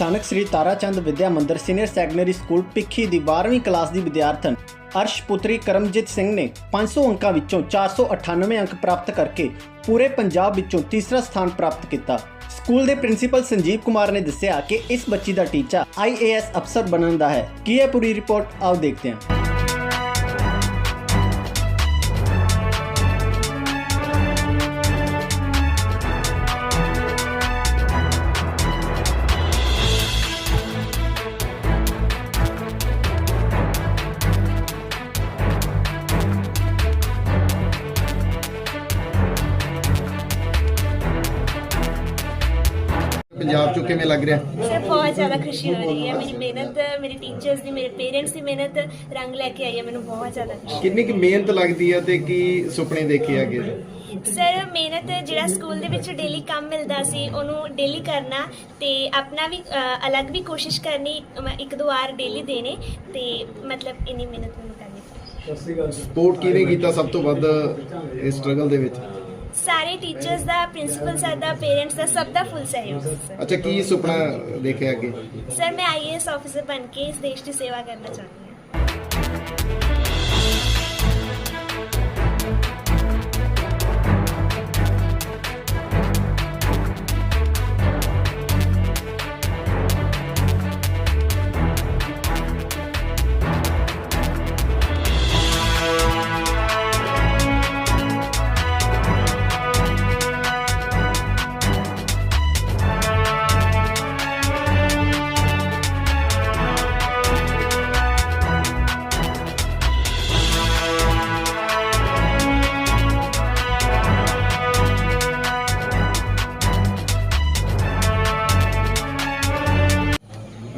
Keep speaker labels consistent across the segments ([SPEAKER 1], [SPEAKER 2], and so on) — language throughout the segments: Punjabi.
[SPEAKER 1] ਸਥਾਨਕ Sri Tarachand Vidya Mandir senior secondary school Pikhi ਦੀ 12ਵੀਂ ਕਲਾਸ ਦੀ ਵਿਦਿਆਰਥਣ ਅਰਸ਼ ਪੁੱਤਰੀ ਕਰਮਜੀਤ ਸਿੰਘ ਨੇ 500 ਅੰਕਾਂ ਵਿੱਚੋਂ 498 ਅੰਕ ਪ੍ਰਾਪਤ ਕਰਕੇ ਪੂਰੇ ਪੰਜਾਬ ਵਿੱਚੋਂ ਤੀਸਰਾ ਸਥਾਨ ਪ੍ਰਾਪਤ ਕੀਤਾ। ਸਕੂਲ ਦੇ ਪ੍ਰਿੰਸੀਪਲ ਸੰਜੀਵ ਕੁਮਾਰ ਨੇ ਦੱਸਿਆ ਕਿ ਇਸ ਬੱਚੀ ਦਾ ਟੀਚਾ ਆਈਏਐਸ ਅਫਸਰ ਬਣਨ ਦਾ ਹੈ। ਕੀ ਹੈ ਪੂਰੀ ਰਿਪੋਰਟ? ਆਓ ਦੇਖਦੇ ਹਾਂ।
[SPEAKER 2] ਪੰਜਾਬ ਚੋਂ ਕਿਵੇਂ ਲੱਗ ਰਿਹਾ?
[SPEAKER 3] ਸਰ ਬਹੁਤ ਜ਼ਿਆਦਾ ਖੁਸ਼ੀ ਹੋ ਰਹੀ ਹੈ। ਮੇਰੀ ਮਿਹਨਤ ਮੇਰੇ ਟੀਚਰਸ ਦੀ ਮੇਰੇ ਪੇਰੈਂਟਸ ਦੀ ਮਿਹਨਤ ਰੰਗ ਲੈ ਕੇ ਆਈ ਹੈ। ਮੈਨੂੰ ਬਹੁਤ ਜ਼ਿਆਦਾ ਖੁਸ਼ੀ
[SPEAKER 2] ਕਿੰਨੀ ਕੁ ਮਿਹਨਤ ਲੱਗਦੀ ਹੈ ਤੇ ਕੀ ਸੁਪਨੇ ਦੇਖੇ ਅੱਗੇ
[SPEAKER 3] ਸਰ ਮਿਹਨਤ ਜਿਹੜਾ ਸਕੂਲ ਦੇ ਵਿੱਚ ਡੇਲੀ ਕੰਮ ਮਿਲਦਾ ਸੀ ਉਹਨੂੰ ਡੇਲੀ ਕਰਨਾ ਤੇ ਆਪਣਾ ਵੀ ਅ, ਅਲੱਗ ਵੀ ਕੋਸ਼ਿਸ਼ ਕਰਨੀ ਅਮ, ਇੱਕ ਦੋ ਵਾਰ ਡੇਲੀ ਦੇਣੇ ਤੇ ਮਤਲਬ ਇੰਨੀ ਮਿਹਨਤ ਮੈਨੂੰ ਕਰਨੀ
[SPEAKER 2] ਸਪੋਰਟ ਕਿਹਨੇ ਕੀਤਾ ਸਭ ਤੋਂ ਵੱਧ ਇਸ ਸਟਰਗਲ ਦੇ ਵਿੱਚ?
[SPEAKER 3] ਸਾਰੇ ਟੀਚਰਸ ਦਾ ਪ੍ਰਿੰਸੀਪਲ ਸਰ ਦਾ ਪੇਰੈਂਟਸ ਦਾ ਸਭ ਦਾ ਫੁੱਲ ਸਹਿਯੋਗ ਸਰ
[SPEAKER 2] ਅੱਛਾ ਕੀ ਸੁਪਨਾ ਦੇਖਿਆ ਅੱਗੇ?
[SPEAKER 3] ਸਰ ਮੈਂ ਆਈਏਐਸ ਆਫੀਸਰ ਬਣ ਕੇ ਇਸ ਦੇਸ਼ ਦੀ ਸੇਵਾ ਕਰਨਾ ਚਾਹੁੰਦੀ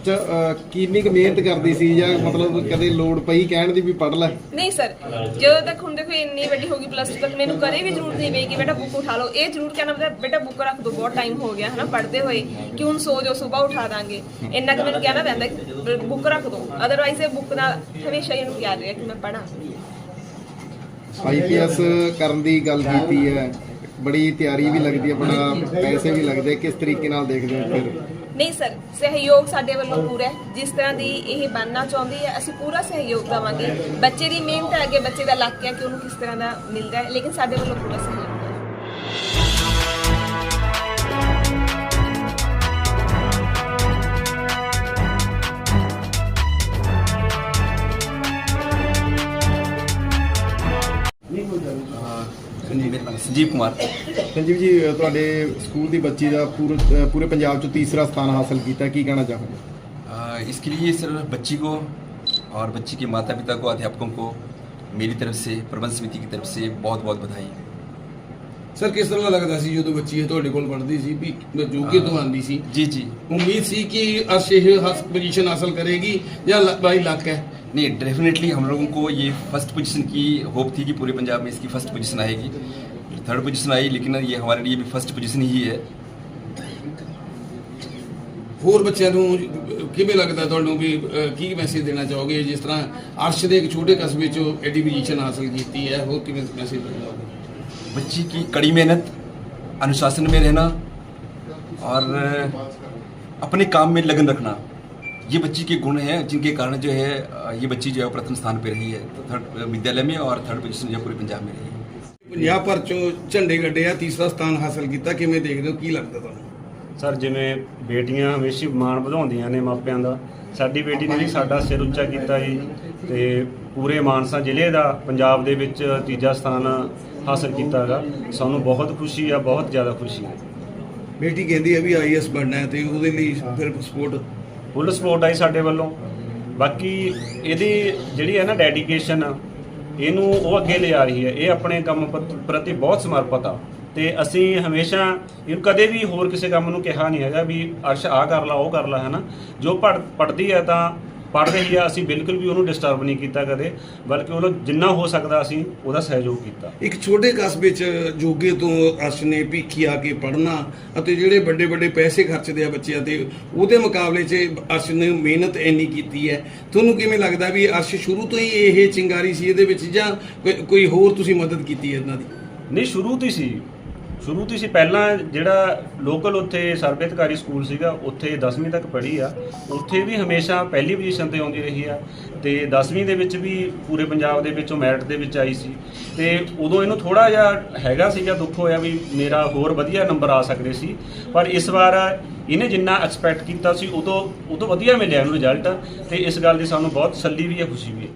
[SPEAKER 2] ਅੱਛਾ ਕਿੰਨੀ ਕੁ ਮਿਹਨਤ ਕਰਦੀ ਸੀ ਜਾਂ ਮਤਲਬ ਕਦੇ ਲੋੜ ਪਈ ਕਹਿਣ ਦੀ ਵੀ ਪੜ ਲੈ?
[SPEAKER 4] ਨਹੀਂ ਸਰ ਜਦੋਂ ਤੱਕ ਹੁਣ ਦੇਖੋ ਇੰਨੀ ਵੱਡੀ ਹੋ ਗਈ ਪਲੱਸ 2 ਤੱਕ ਮੈਨੂੰ ਕਦੇ ਵੀ ਜ਼ਰੂਰਤ ਨਹੀਂ ਪਈ ਕਿ ਬੇਟਾ ਬੁੱਕ ਉਠਾ ਲਓ। ਇਹ ਜ਼ਰੂਰ ਕਹਿਣਾ ਪਤਾ ਬੇਟਾ ਬੁੱਕ ਰੱਖ ਦੋ ਬਹੁਤ ਟਾਈਮ ਹੋ ਗਿਆ ਹਨਾ ਪੜ੍ਹਦੇ ਹੋਏ ਕਿ ਹੁਣ ਸੋ ਜਾਓ ਸਵੇਰ ਉਠਾ ਦਾਂਗੇ। ਇੰਨਾ ਕਿ ਮੈਨੂੰ ਕਹਿਣਾ ਪੈਂਦਾ ਬੁੱਕ ਰੱਖ ਦੋ। ਅਦਰਵਾਈਜ਼ ਇਹ ਬੁੱਕ ਨਾਲ ਹਮੇਸ਼ਾ ਹੀ ਇਹਨੂੰ ਪਿਆਰ ਰਿਹਾ ਕਿ ਮੈਂ ਪੜਾਂ
[SPEAKER 2] ਆਈਪੀਐਸ ਕਰਨ ਦੀ ਗੱਲ ਕੀਤੀ ਹੈ। ਬੜੀ ਤਿਆਰੀ ਵੀ ਲੱਗਦੀ ਹੈ ਬੜਾ ਪੈਸੇ ਵੀ ਲੱਗਦੇ ਕਿਸ ਤਰੀਕੇ ਨਾਲ ਦੇਖਦੇ ਹੋ ਫਿਰ?
[SPEAKER 4] ਨਹੀਂ ਸਰ, ਸਹਿਯੋਗ ਸਾਡੇ ਵੱਲੋਂ ਪੂਰਾ ਹੈ। ਜਿਸ ਤਰ੍ਹਾਂ ਦੀ ਇਹ ਬਣਨਾ ਚਾਹੁੰਦੀ ਹੈ, ਅਸੀਂ ਪੂਰਾ ਸਹਿਯੋਗ ਦੇਵਾਂਗੇ। ਬੱਚੇ ਦੀ ਮਿਹਨਤ ਹੈ ਅੱਗੇ ਬੱਚੇ ਦਾ ਲੱਕ ਹੈ ਕਿ ਉਹਨੂੰ ਕਿਸ ਤਰ੍ਹਾਂ ਦਾ ਮਿਲਦਾ ਹੈ, ਲੇਕਿਨ ਸਾਡੇ ਵੱਲੋਂ ਪੂਰਾ ਸਹਿਯੋਗ
[SPEAKER 5] ਸੰਜੀਵ ਕੁਮਾਰ
[SPEAKER 2] ਸੰਜੀਵ ਜੀ ਅਹ, ਤੁਹਾਡੇ ਸਕੂਲ ਦੀ ਬੱਚੀ ਦਾ ਪੂਰੇ ਅਹ, ਪੂਰੇ ਪੰਜਾਬ 'ਚ ਤੀਸਰਾ ਸਥਾਨ ਹਾਸਲ ਕੀਤਾ ਕੀ ਕਹਿਣਾ ਚਾਹੋਗੇ
[SPEAKER 5] आ, इसके लिए सर बच्ची को और बच्ची के माता पिता को अध्यापकों को मेरी तरफ से प्रबंध समिति की तरफ से बहुत बहुत बधाई
[SPEAKER 6] ਸਰ ਕਿਸ ਤਰ੍ਹਾਂ ਲੱਗਦਾ ਸੀ ਜਦੋਂ ਬੱਚੀ ਇਹ ਤੁਹਾਡੇ ਕੋਲ ਪੜ੍ਹਦੀ ਸੀ ਵੀ ਜੋਗੇ ਤੋਂ ਆਂਦੀ ਸੀ
[SPEAKER 5] जी जी
[SPEAKER 6] ਉਮੀਦ ਸੀ ਕਿ ਅਰਸ਼ ਇਹ ਹਸ ਪੋਜੀਸ਼ਨ ਹਾਸਲ ਕਰੇਗੀ ਜਾਂ ਲ- ਬਾਈ ਲੱਕ ਹੈ
[SPEAKER 5] नहीं डेफिनेटली हम लोगों को ये फर्स्ट पोजीशन की होप थी कि पूरे पंजाब में इसकी फर्स्ट पोजीशन आएगी थर्ड पोजीशन आई लेकिन ये हमारे लिए भी फर्स्ट पोजीशन ही है
[SPEAKER 6] ਹੋਰ ਬੱਚਿਆਂ ਨੂੰ ਕਿਵੇਂ ਲੱਗਦਾ ਤੁਹਾਨੂੰ ਵੀ ਅਹ, ਕੀ ਮੈਸੇਜ ਦੇਣਾ ਚਾਹੋਗੇ ਜਿਸ ਤਰ੍ਹਾਂ ਅਰਸ਼ ਦੇ ਇੱਕ ਛੋਟੇ ਕਸਬੇ 'ਚੋਂ ਐਡੀ ਪੋਜੀਸ਼ਨ ਹਾਸਲ ਕੀਤੀ ਹੈ ਹੋਰ ਕਿਵੇਂ ਮੈਸੇਜ ਦੇਣਾ ਚਾਹੋਗੇ
[SPEAKER 5] बच्ची की कड़ी मेहनत अनुशासन में रहना और अपने काम में लगन रखना ये बच्ची के गुण हैं जिनके कारण जो है ये बच्ची जो है वो प्रथम स्थान पे रही है तो थर्ड विद्यालय में और थर्ड पोजीशन जो है पूरे पंजाब में रही है
[SPEAKER 6] ਪੰਜਾਬ ਭਰ 'ਚੋਂ ਝੰਡੇ ਗੱਡੇ ਆ ਤੀਸਰਾ ਸਥਾਨ ਹਾਸਲ ਕੀਤਾ ਕਿਵੇਂ ਦੇਖਦੇ ਹੋ ਕੀ ਲੱਗਦਾ ਤੁਹਾਨੂੰ
[SPEAKER 7] ਸਰ ਜਿਵੇਂ ਬੇਟੀਆਂ ਹਮੇਸ਼ਾ ਹੀ ਮਾਣ ਵਧਾਉਂਦੀਆਂ ਨੇ ਮਾਪਿਆਂ ਦਾ ਸਾਡੀ ਬੇਟੀ ਨੇ ਵੀ ਸਾਡਾ ਸਿਰ ਉੱਚਾ ਕੀਤਾ ਜੀ ਤੇ ਪੂਰੇ ਮਾਨਸਾ ਜ਼ਿਲ੍ਹੇ ਦਾ ਪੰਜਾਬ ਦੇ ਵਿੱਚ ਤੀਜਾ ਸਥਾਨ ਹਾਸਲ ਕੀਤਾਗਾ। ਸਾਨੂੰ ਬਹੁਤ ਖੁਸ਼ੀ ਆ ਬਹੁਤ ਜ਼ਿਆਦਾ ਖੁਸ਼ੀ ਹੈ
[SPEAKER 6] ਬੇਟੀ ਕਹਿੰਦੀ ਹੈ ਵੀ ਆਈਐਸ ਬਣਨਾ ਹੈ ਤੇ ਉਹਦੇ ਲਈ ਫਿਰ ਸਪੋਰਟ
[SPEAKER 7] ਫੁੱਲ ਸਪੋਰਟ ਆਈ ਸਾਡੇ ਵੱਲੋਂ। ਬਾਕੀ ਇਹਦੀ ਜਿਹੜੀ ਹੈ ਨਾ ਡੈਡੀਕੇਸ਼ਨ ਇਹਨੂੰ ਉਹ ਅੱਗੇ ਲਿਜਾ ਰਹੀ ਹੈ। ਇਹ ਆਪਣੇ ਕੰਮ ਪ੍ਰਤ- ਬਹੁਤ ਸਮਰਪਿਤ ਆ। ਤੇ ਅਸੀਂ ਹਮੇਸ਼ਾ ਇਹਨੂੰ ਕਦੇ ਵੀ ਹੋਰ ਕਿਸੇ ਕੰਮ ਨੂੰ ਕਿਹਾ ਨਹੀਂ ਹੈਗਾ ਵੀ ਅਰਸ਼ ਆ ਕਰ ਲਾ ਉਹ ਕਰ ਲਾ ਹੈਨਾ। ਜੋ ਪੜ ਪੜਦੀ ਹੈ ਤਾਂ ਪੜ ਰਹੀ ਆ ਅਸੀਂ ਬਿਲਕੁਲ ਵੀ ਉਹਨੂੰ ਡਿਸਟਰਬ ਨਹੀਂ ਕੀਤਾ ਕਦੇ ਬਲਕਿ ਉਹਨੂੰ ਜਿੰਨਾ ਹੋ ਸਕਦਾ ਅਸੀਂ ਉਹਦਾ ਸਹਿਯੋਗ ਕੀਤਾ।
[SPEAKER 6] ਇੱਕ ਛੋਟੇ ਕਸਬੇ 'ਚ ਜੋਗੇ ਤੋਂ ਅਰਸ਼ ਨੇ ਭੀਖੀ ਆ ਕੇ ਪੜ੍ਹਨਾ ਅਤੇ ਜਿਹੜੇ ਵੱਡੇ ਵੱਡੇ ਪੈਸੇ ਖਰਚਦੇ ਆ ਬੱਚਿਆਂ ਤੇ ਉਹਦੇ ਮੁਕਾਬਲੇ 'ਚ ਅਰਸ਼ ਨੇ ਮਿਹਨਤ ਇੰਨੀ ਕੀਤੀ ਹੈ। ਤੁਹਾਨੂੰ ਕਿਵੇਂ ਲੱਗਦਾ ਵੀ ਅਰਸ਼ ਸ਼ੁਰੂ ਤੋਂ ਹੀ ਇਹ ਚਿੰਗਾਰੀ ਸੀ ਇਹਦੇ ਵਿੱਚ ਜਾਂ ਕੋਈ- ਕੋਈ ਹੋਰ ਤੁਸੀਂ ਮਦਦ ਕੀਤੀ ਹੈ ਇਹਨਾਂ ਦੀ?
[SPEAKER 7] ਨਹੀਂ ਸ਼ੁਰੂ ਤੋਂ ਹੀ ਸੀ। ਸ਼ੁਰੂ ਤੋਂ ਹੀ ਸੀ। ਪਹਿਲਾਂ ਜਿਹੜਾ ਲੋਕਲ ਉੱਥੇ ਸਰਬਿਤਕਾਰੀ ਸਕੂਲ ਸੀਗਾ, ਉੱਥੇ 10ਵੀਂ ਤੱਕ ਪੜ੍ਹੀ ਆ। ਉੱਥੇ ਵੀ ਹਮੇਸ਼ਾ ਪਹਿਲੀ ਪੋਜੀਸ਼ਨ ਤੇ ਆਉਂਦੀ ਰਹੀ ਆ। ਤੇ 10ਵੀਂ ਦੇ ਵਿੱਚ ਵੀ ਪੂਰੇ ਪੰਜਾਬ ਦੇ ਵਿੱਚੋਂ ਮੈਰਿਟ ਦੇ ਵਿੱਚ ਆਈ ਸੀ। ਤੇ ਉਦੋਂ ਇਹਨੂੰ ਥੋੜਾ ਜਿਹਾ ਹੈਗਾ ਸੀਗਾ, ਦੁੱਖ ਹੋਇਆ ਵੀ ਮੇਰਾ ਹੋਰ ਵਧੀਆ ਨੰਬਰ ਆ ਸਕਦੇ ਸੀ। ਪਰ ਇਸ ਵਾਰ ਇਹਨੇ ਜਿੰਨਾ ਐਕਸਪੈਕਟ ਕੀਤਾ ਸੀ, ਉਦੋਂ ਉਦੋਂ ਵਧੀਆ ਮਿਲਿਆ ਇਹਨੂੰ ਰਿਜ਼ਲਟ ਤੇ ਇਸ ਗੱਲ ਦੀ ਸਾਨੂੰ ਬਹੁਤ ਤਸੱਲੀ ਵੀ ਹੈ, ਖੁਸ਼ੀ ਵੀ ਹੈ।